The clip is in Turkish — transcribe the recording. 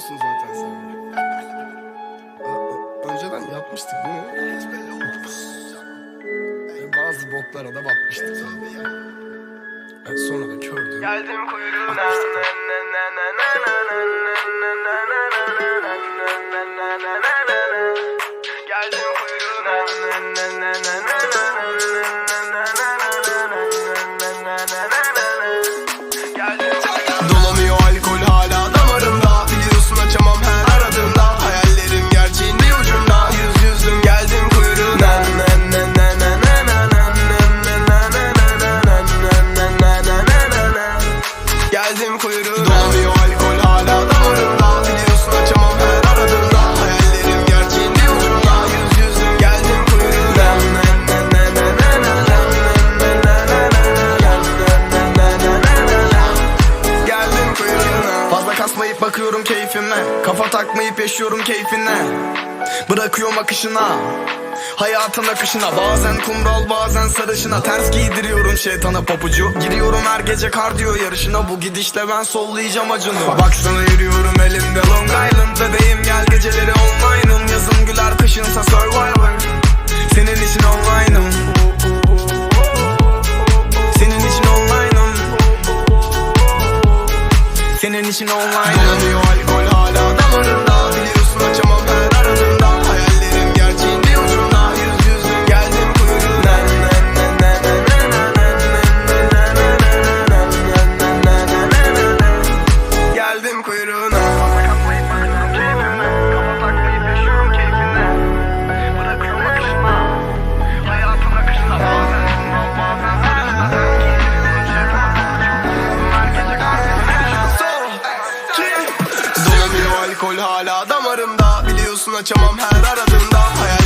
biliyorsun zaten sen. Önceden yapmıştık değil mi? Bazı boklara da batmıştık tabii ya. E, sonra da kördü. Geldim kuyruğuna na na geldim kuyruğuna. Dolmuyor alkol hala damarımda Biliyorsun açamam her aradığında Hayallerim gerçeğin ne ucunda. Yüz yüzüm geldim kuyruğuna. Geldim kuyruğuna. Fazla kasmayıp bakıyorum keyfime. Kafa takmayıp yaşıyorum keyfine. Bırakıyorum akışına. Hayatın akışına Bazen kumral bazen sarışına. Ters giydiriyorum şeytana papucu. Giriyorum her gece kardiyo yarışına. Bu gidişle ben sollayacağım acını. Baksana yürüyorum elimde Long Island Bebeğim gel geceleri online'ım. Yazın güler kışınsa Survivor Senin için online'ım. Senin için online'ım. Senin için online Dolanıyor alkol hala damarında Alkol hala damarımda. Biliyorsun açamam her aradığımda. Hayal